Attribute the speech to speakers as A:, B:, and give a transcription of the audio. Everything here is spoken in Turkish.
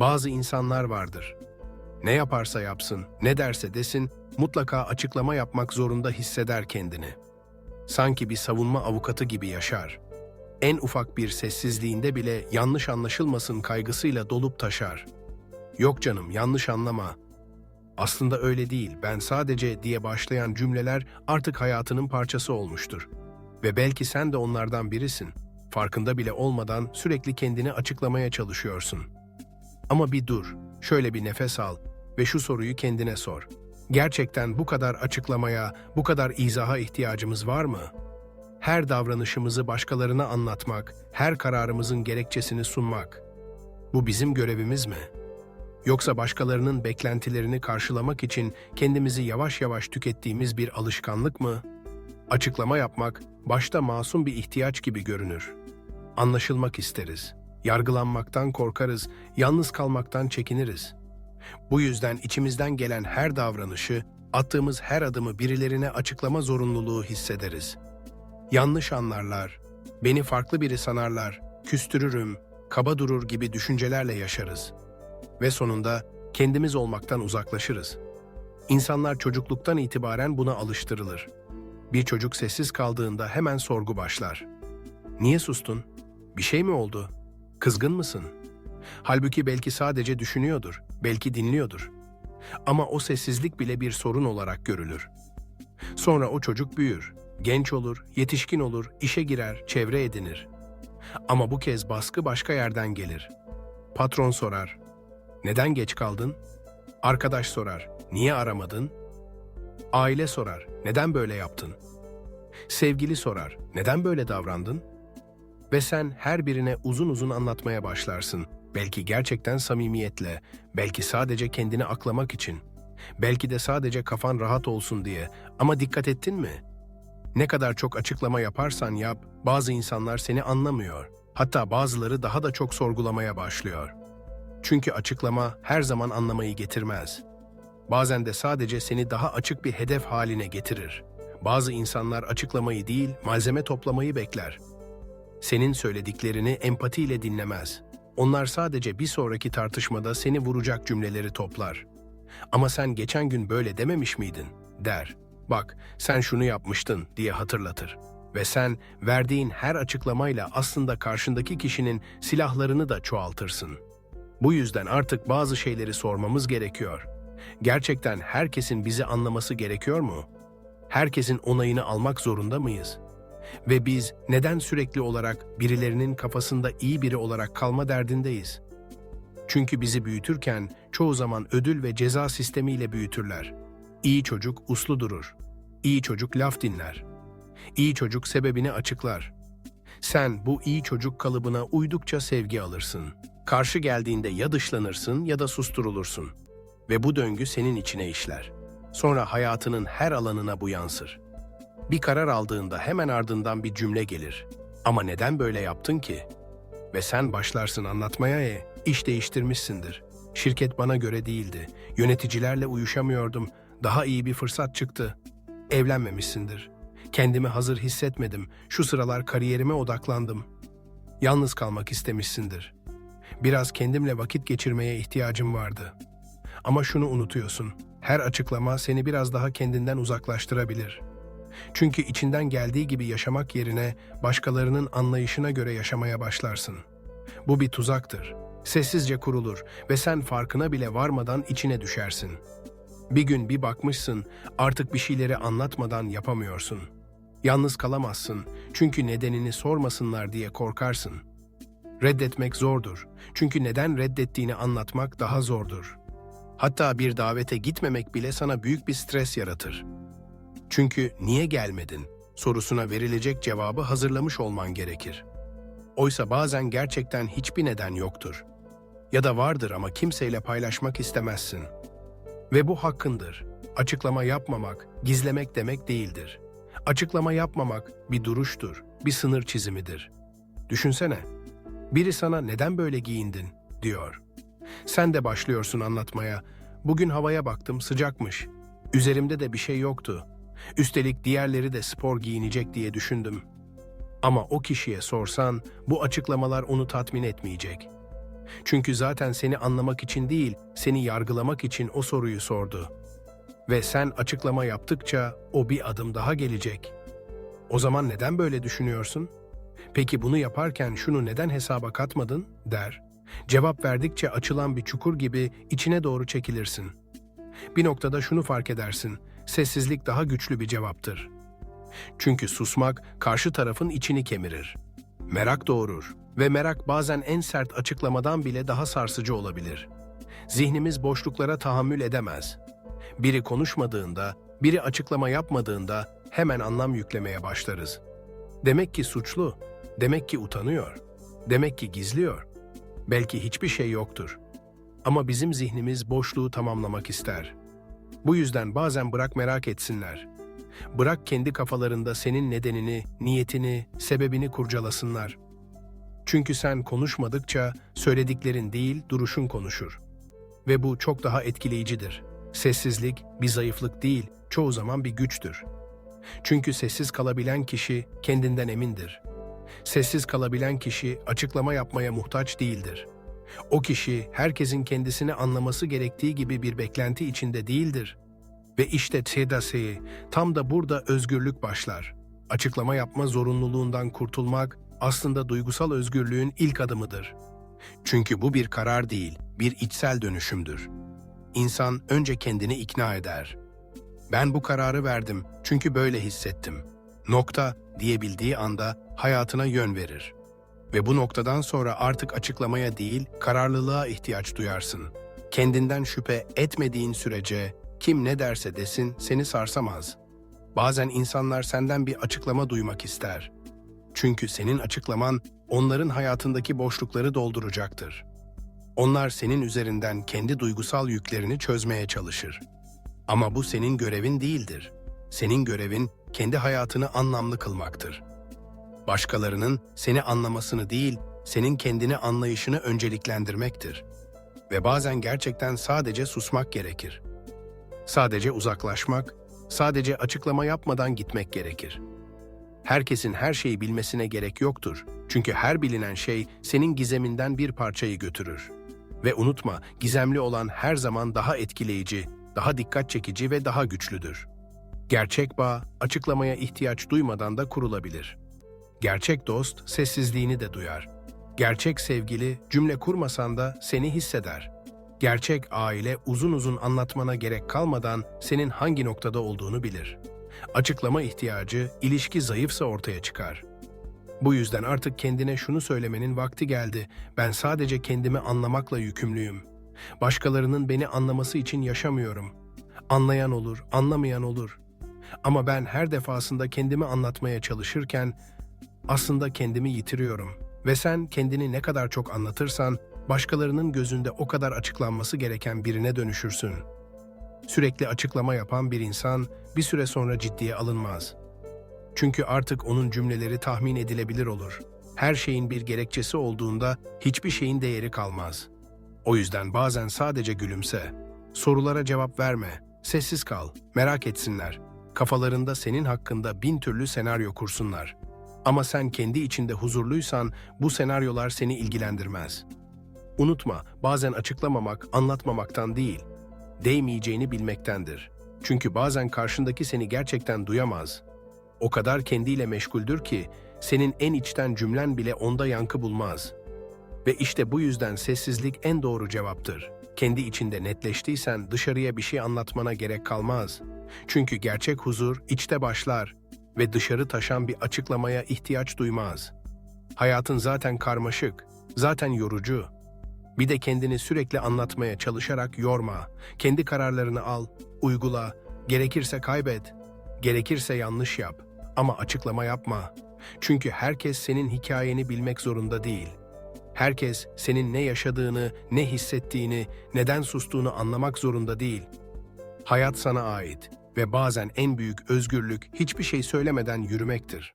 A: Bazı insanlar vardır. Ne yaparsa yapsın, ne derse desin, mutlaka açıklama yapmak zorunda hisseder kendini. Sanki bir savunma avukatı gibi yaşar. En ufak bir sessizliğinde bile yanlış anlaşılmasın kaygısıyla dolup taşar. Yok canım, yanlış anlama. Aslında öyle değil, ben sadece diye başlayan cümleler artık hayatının parçası olmuştur. Ve belki sen de onlardan birisin. Farkında bile olmadan sürekli kendini açıklamaya çalışıyorsun. Ama bir dur, şöyle bir nefes al ve şu soruyu kendine sor. Gerçekten bu kadar açıklamaya, bu kadar izaha ihtiyacımız var mı? Her davranışımızı başkalarına anlatmak, her kararımızın gerekçesini sunmak. Bu bizim görevimiz mi? Yoksa başkalarının beklentilerini karşılamak için kendimizi yavaş yavaş tükettiğimiz bir alışkanlık mı? Açıklama yapmak başta masum bir ihtiyaç gibi görünür. Anlaşılmak isteriz. Yargılanmaktan korkarız, yalnız kalmaktan çekiniriz. Bu yüzden içimizden gelen her davranışı, attığımız her adımı birilerine açıklama zorunluluğu hissederiz. Yanlış anlarlar, beni farklı biri sanarlar, küstürürüm, kaba durur gibi düşüncelerle yaşarız. Ve sonunda kendimiz olmaktan uzaklaşırız. İnsanlar çocukluktan itibaren buna alıştırılır. Bir çocuk sessiz kaldığında hemen sorgu başlar. Niye sustun? Bir şey mi oldu? Kızgın mısın? Halbuki belki sadece düşünüyordur, belki dinliyordur. Ama o sessizlik bile bir sorun olarak görülür. Sonra o çocuk büyür, genç olur, yetişkin olur, işe girer, çevre edinir. Ama bu kez baskı başka yerden gelir. Patron sorar, neden geç kaldın? Arkadaş sorar, niye aramadın? Aile sorar, neden böyle yaptın? Sevgili sorar, neden böyle davrandın? Ve sen her birine uzun uzun anlatmaya başlarsın. Belki gerçekten samimiyetle, belki sadece kendini aklamak için, belki de sadece kafan rahat olsun diye. Ama dikkat ettin mi? Ne kadar çok açıklama yaparsan yap, bazı insanlar seni anlamıyor. Hatta bazıları daha da çok sorgulamaya başlıyor. Çünkü açıklama her zaman anlamayı getirmez. Bazen de sadece seni daha açık bir hedef haline getirir. Bazı insanlar açıklamayı değil, malzeme toplamayı bekler. Senin söylediklerini empatiyle dinlemez. Onlar sadece bir sonraki tartışmada seni vuracak cümleleri toplar. Ama sen geçen gün böyle dememiş miydin? der. Bak, sen şunu yapmıştın diye hatırlatır. Ve sen verdiğin her açıklamayla aslında karşındaki kişinin silahlarını da çoğaltırsın. Bu yüzden artık bazı şeyleri sormamız gerekiyor. Gerçekten herkesin bizi anlaması gerekiyor mu? Herkesin onayını almak zorunda mıyız? Ve biz neden sürekli olarak birilerinin kafasında iyi biri olarak kalma derdindeyiz? Çünkü bizi büyütürken çoğu zaman ödül ve ceza sistemiyle büyütürler. İyi çocuk uslu durur. İyi çocuk laf dinler. İyi çocuk sebebini açıklar. Sen bu iyi çocuk kalıbına uydukça sevgi alırsın. Karşı geldiğinde ya dışlanırsın ya da susturulursun. Ve bu döngü senin içine işler. Sonra hayatının her alanına bu yansır. Bir karar aldığında hemen ardından bir cümle gelir. Ama neden böyle yaptın ki? Ve sen başlarsın anlatmaya e, iş değiştirmişsindir. Şirket bana göre değildi. Yöneticilerle uyuşamıyordum. Daha iyi bir fırsat çıktı. Evlenmemişsindir. Kendimi hazır hissetmedim. Şu sıralar kariyerime odaklandım. Yalnız kalmak istemişsindir. Biraz kendimle vakit geçirmeye ihtiyacım vardı. Ama şunu unutuyorsun. Her açıklama seni biraz daha kendinden uzaklaştırabilir. Çünkü içinden geldiği gibi yaşamak yerine başkalarının anlayışına göre yaşamaya başlarsın. Bu bir tuzaktır. Sessizce kurulur ve sen farkına bile varmadan içine düşersin. Bir gün bir bakmışsın, artık bir şeyleri anlatmadan yapamıyorsun. Yalnız kalamazsın çünkü nedenini sormasınlar diye korkarsın. Reddetmek zordur çünkü neden reddettiğini anlatmak daha zordur. Hatta bir davete gitmemek bile sana büyük bir stres yaratır. Çünkü niye gelmedin sorusuna verilecek cevabı hazırlamış olman gerekir. Oysa bazen gerçekten hiçbir neden yoktur. Ya da vardır ama kimseyle paylaşmak istemezsin. Ve bu hakkındır. Açıklama yapmamak, gizlemek demek değildir. Açıklama yapmamak bir duruştur, bir sınır çizimidir. Düşünsene, biri sana neden böyle giyindin diyor. Sen de başlıyorsun anlatmaya. Bugün havaya baktım sıcakmış. Üzerimde de bir şey yoktu. Üstelik diğerleri de spor giyinecek diye düşündüm. Ama o kişiye sorsan bu açıklamalar onu tatmin etmeyecek. Çünkü zaten seni anlamak için değil, seni yargılamak için o soruyu sordu. Ve sen açıklama yaptıkça o bir adım daha gelecek. O zaman neden böyle düşünüyorsun? Peki bunu yaparken şunu neden hesaba katmadın der. Cevap verdikçe açılan bir çukur gibi içine doğru çekilirsin. Bir noktada şunu fark edersin. Sessizlik daha güçlü bir cevaptır. Çünkü susmak karşı tarafın içini kemirir. Merak doğurur ve merak bazen en sert açıklamadan bile daha sarsıcı olabilir. Zihnimiz boşluklara tahammül edemez. Biri konuşmadığında, biri açıklama yapmadığında hemen anlam yüklemeye başlarız. Demek ki suçlu, demek ki utanıyor, demek ki gizliyor. Belki hiçbir şey yoktur. Ama bizim zihnimiz boşluğu tamamlamak ister. Bu yüzden bazen bırak merak etsinler. Bırak kendi kafalarında senin nedenini, niyetini, sebebini kurcalasınlar. Çünkü sen konuşmadıkça söylediklerin değil, duruşun konuşur. Ve bu çok daha etkileyicidir. Sessizlik bir zayıflık değil, çoğu zaman bir güçtür. Çünkü sessiz kalabilen kişi kendinden emindir. Sessiz kalabilen kişi açıklama yapmaya muhtaç değildir. O kişi herkesin kendisini anlaması gerektiği gibi bir beklenti içinde değildir. Ve işte TEDAS'i tam da burada özgürlük başlar. Açıklama yapma zorunluluğundan kurtulmak aslında duygusal özgürlüğün ilk adımıdır. Çünkü bu bir karar değil, bir içsel dönüşümdür. İnsan önce kendini ikna eder. Ben bu kararı verdim çünkü böyle hissettim. Nokta diyebildiği anda hayatına yön verir. Ve bu noktadan sonra artık açıklamaya değil, kararlılığa ihtiyaç duyarsın. Kendinden şüphe etmediğin sürece kim ne derse desin seni sarsamaz. Bazen insanlar senden bir açıklama duymak ister. Çünkü senin açıklaman onların hayatındaki boşlukları dolduracaktır. Onlar senin üzerinden kendi duygusal yüklerini çözmeye çalışır. Ama bu senin görevin değildir. Senin görevin kendi hayatını anlamlı kılmaktır. Başkalarının seni anlamasını değil, senin kendini anlayışını önceliklendirmektir. Ve bazen gerçekten sadece susmak gerekir. Sadece uzaklaşmak, sadece açıklama yapmadan gitmek gerekir. Herkesin her şeyi bilmesine gerek yoktur. Çünkü her bilinen şey senin gizeminden bir parçayı götürür. Ve unutma, gizemli olan her zaman daha etkileyici, daha dikkat çekici ve daha güçlüdür. Gerçek bağ, açıklamaya ihtiyaç duymadan da kurulabilir. Gerçek dost, sessizliğini de duyar. Gerçek sevgili, cümle kurmasan da seni hisseder. Gerçek aile, uzun uzun anlatmana gerek kalmadan senin hangi noktada olduğunu bilir. Açıklama ihtiyacı, ilişki zayıfsa ortaya çıkar. Bu yüzden artık kendine şunu söylemenin vakti geldi. Ben sadece kendimi anlamakla yükümlüyüm. Başkalarının beni anlaması için yaşamıyorum. Anlayan olur, anlamayan olur. Ama ben her defasında kendimi anlatmaya çalışırken aslında kendimi yitiriyorum. Ve sen kendini ne kadar çok anlatırsan başkalarının gözünde o kadar açıklanması gereken birine dönüşürsün. Sürekli açıklama yapan bir insan bir süre sonra ciddiye alınmaz. Çünkü artık onun cümleleri tahmin edilebilir olur. Her şeyin bir gerekçesi olduğunda hiçbir şeyin değeri kalmaz. O yüzden bazen sadece gülümse. Sorulara cevap verme. Sessiz kal. Merak etsinler. Kafalarında senin hakkında bin türlü senaryo kursunlar. Ama sen kendi içinde huzurluysan bu senaryolar seni ilgilendirmez. Unutma, bazen açıklamamak anlatmamaktan değil, değmeyeceğini bilmektendir. Çünkü bazen karşındaki seni gerçekten duyamaz. O kadar kendiyle meşguldür ki senin en içten cümlen bile onda yankı bulmaz. Ve işte bu yüzden sessizlik en doğru cevaptır. Kendi içinde netleştiysen dışarıya bir şey anlatmana gerek kalmaz. Çünkü gerçek huzur içte başlar ve dışarı taşan bir açıklamaya ihtiyaç duymaz. Hayatın zaten karmaşık, zaten yorucu. Bir de kendini sürekli anlatmaya çalışarak yorma. Kendi kararlarını al, uygula, gerekirse kaybet, gerekirse yanlış yap ama açıklama yapma. Çünkü herkes senin hikayeni bilmek zorunda değil. Herkes senin ne yaşadığını, ne hissettiğini, neden sustuğunu anlamak zorunda değil. Hayat sana ait ve bazen en büyük özgürlük hiçbir şey söylemeden yürümektir.